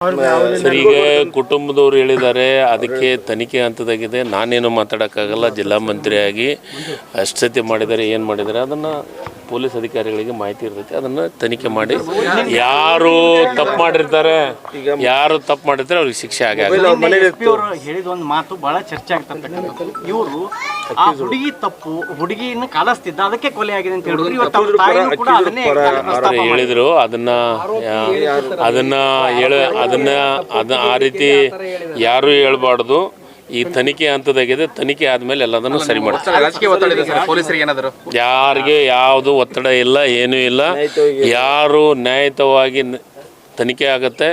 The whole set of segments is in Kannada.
ಸರ್ ಈಗ ಕುಟುಂಬದವ್ರು ಹೇಳಿದ್ದಾರೆ ಅದಕ್ಕೆ ತನಿಖೆ ಹಂತದಾಗಿದೆ ನಾನೇನು ಮಾತಾಡೋಕ್ಕಾಗಲ್ಲ ಜಿಲ್ಲಾ ಮಂತ್ರಿಯಾಗಿ ಅಷ್ಟು ಸತಿ ಮಾಡಿದ್ದಾರೆ ಏನು ಮಾಡಿದ್ದಾರೆ ಅದನ್ನು ಪೊಲೀಸ್ ಅಧಿಕಾರಿಗಳಿಗೆ ಮಾಹಿತಿ ಇರ್ತೈತೆ ಅದನ್ನು ತನಿಖೆ ಮಾಡಿ. ಯಾರು ತಪ್ಪು ಮಾಡಿರ್ತಾರೆ ಯಾರು ತಪ್ಪು ಮಾಡಿರ್ತಾರೆ ಅವ್ರಿಗೆ ಶಿಕ್ಷೆ ಆಗೇ ಹೇಳಿದ ಒಂದು ಮಾತು ಭಾಳ ಚರ್ಚೆ ಆಗ್ತಾರೆ ಇವರು ಆ ಹುಡುಗಿ ತಪ್ಪು ಹುಡುಗಿನ ಕಲಸ್ತಿದ್ದ ಅದಕ್ಕೆ ಕೊಲೆ ಆಗಿದೆ ಅಂತ ಹೇಳಿದ್ರು. ಇವತ್ತು ಅವ್ರ ತಾಯಿನೂ ಕೂಡ ಅದನ್ನೇ ಪ್ರಸ್ತಾಪ ಅವ್ರು ಹೇಳಿದ್ರು ಅದನ್ನ ಅದನ್ನ ಹೇಳ ಅದನ್ನ ಅದ ಆ ರೀತಿ ಯಾರು ಹೇಳ್ಬಾರ್ದು. ಈ ತನಿಖೆ ಹಂತದಾಗಿದೆ ತನಿಖೆ ಆದ್ಮೇಲೆ ಎಲ್ಲದನ್ನು ಸರಿ ಮಾಡ್ತಾರೆ ರಾಜಕೀಯ ಒತ್ತಡ ಇದೆ ಸರ್ ಪೊಲೀಸರಿಗೆ ಏನಾದರೂ? ಯಾರಿಗೆ ಯಾವುದು ಒತ್ತಡ ಇಲ್ಲ ಏನೂ ಇಲ್ಲ. ಯಾರು ನ್ಯಾಯಯುತವಾಗಿ ನ- ತನಿಖೆ ಆಗುತ್ತೆ.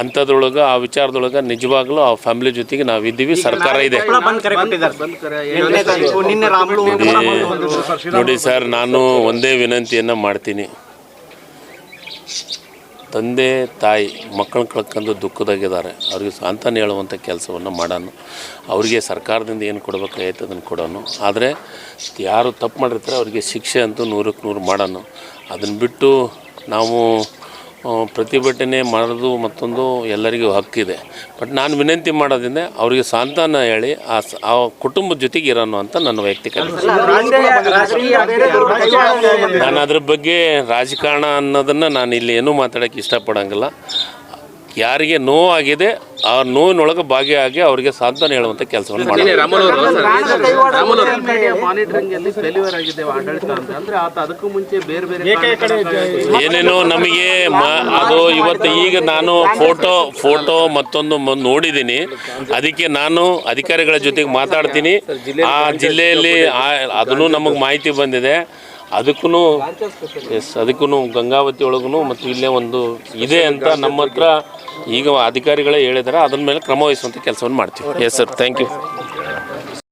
ಅಂಥದ್ರೊಳಗೆ ಆ ವಿಚಾರದೊಳಗೆ ನಿಜವಾಗ್ಲೂ ಆ ಫ್ಯಾಮಿಲಿ ಜೊತೆಗೆ ನಾವು ಇದ್ದೀವಿ ಸರ್ಕಾರ ಇದೆ. ನೋಡಿ ಸರ್ ನಾನು ಒಂದೇ ವಿನಂತಿಯನ್ನು ಮಾಡ್ತೀನಿ. ತಂದೆ ತಾಯಿ ಮಕ್ಕಳನ್ನ ಕಳ್ಕೊಂಡು ದುಃಖದಾಗಿದ್ದಾರೆ. ಅವ್ರಿಗೆ ಸಾಂತ್ವನ ಹೇಳುವಂಥ ಕೆಲಸವನ್ನು ಮಾಡೋಣ ಅವರಿಗೆ ಸರ್ಕಾರದಿಂದ ಏನು ಕೊಡಬೇಕಾಗೈತೆ ಅದನ್ನು ಕೊಡೋಣ ಆದರೆ ಯಾರು ತಪ್ಪು ಮಾಡಿರ್ತಾರೆ ಅವರಿಗೆ ಶಿಕ್ಷೆ ಅಂತೂ ನೂರಕ್ಕೆ ನೂರು ಮಾಡೋಣ ಅದನ್ನು ಬಿಟ್ಟು ನಾವು ಪ್ರತಿಭಟನೆ ಮಾಡೋದು ಮತ್ತೊಂದು ಎಲ್ಲರಿಗೂ ಹಕ್ಕಿದೆ. ಬಟ್ ನಾನು ವಿನಂತಿ ಮಾಡೋದ್ರಿಂದ ಅವರಿಗೆ ಸಾಂತ್ವನ ಹೇಳಿ ಆ ಸ- ಆ ಕುಟುಂಬದ ಜೊತೆಗೆ ಇರೋನು ಅಂತ ನನ್ನ ವೈಯಕ್ತಿಕ ನಾನು ಅದ್ರ ಬಗ್ಗೆ ರಾಜಕಾರಣ ಅನ್ನೋದನ್ನು ನಾನು ಇಲ್ಲಿ ಏನೂ ಮಾತಾಡೋಕ್ಕೆ ಇಷ್ಟಪಡೋಂಗಿಲ್ಲ. ಯಾರಿಗೆ ನೋವಾಗಿದೆ ಆ ನೋವಿನೊಳಗೆ ಭಾಗಿಯಾಗಿ ಅವರಿಗೆ ಸಾಂತ್ವನ ಹೇಳುವಂಥ ಕೆಲಸವನ್ನು ಮಾಡಿ ರಾಮುಲು ಅವರು ಮಾನಿಟರಿಂಗ್ ಅಲ್ಲಿ ಫೇಲ್ಯೂರ್ ಆಗಿದೆ ಆಡಳಿತ ಅಂತ. ಅಂದ್ರೆ ಆತ ಅದಕ್ಕೂ ಮುಂಚೆ ಬೇರೆ ಬೇರೆ ಏನೇನೋ ನಮಗೆ ಮ ಅದು ಇವತ್ತು ಈಗ ನಾನು ಫೋಟೋ ಫೋಟೋ ಮತ್ತೊಂದು ನೋಡಿದ್ದೀನಿ. ಅದಕ್ಕೆ ನಾನು ಅಧಿಕಾರಿಗಳ ಜೊತೆಗೆ ಮಾತಾಡ್ತೀನಿ. ಆ ಜಿಲ್ಲೆಯಲ್ಲಿ ಅದನ್ನು ನಮಗೆ ಮಾಹಿತಿ ಬಂದಿದೆ. ಅದಕ್ಕೂ ಎಸ್ ಅದಕ್ಕೂ ಗಂಗಾವತಿ ಒಳಗೂ ಮತ್ತು ಇಲ್ಲೇ ಒಂದು ಇದೆ ಅಂತ ನಮ್ಮ ಹತ್ರ ಈಗ ಅಧಿಕಾರಿಗಳೇ ಹೇಳಿದಾರೆ ಅದ್ರ ಮೇಲೆ ಕ್ರಮ ವಹಿಸುವಂಥ ಕೆಲಸವನ್ನು ಮಾಡ್ತೀವಿ. Yes sir thank you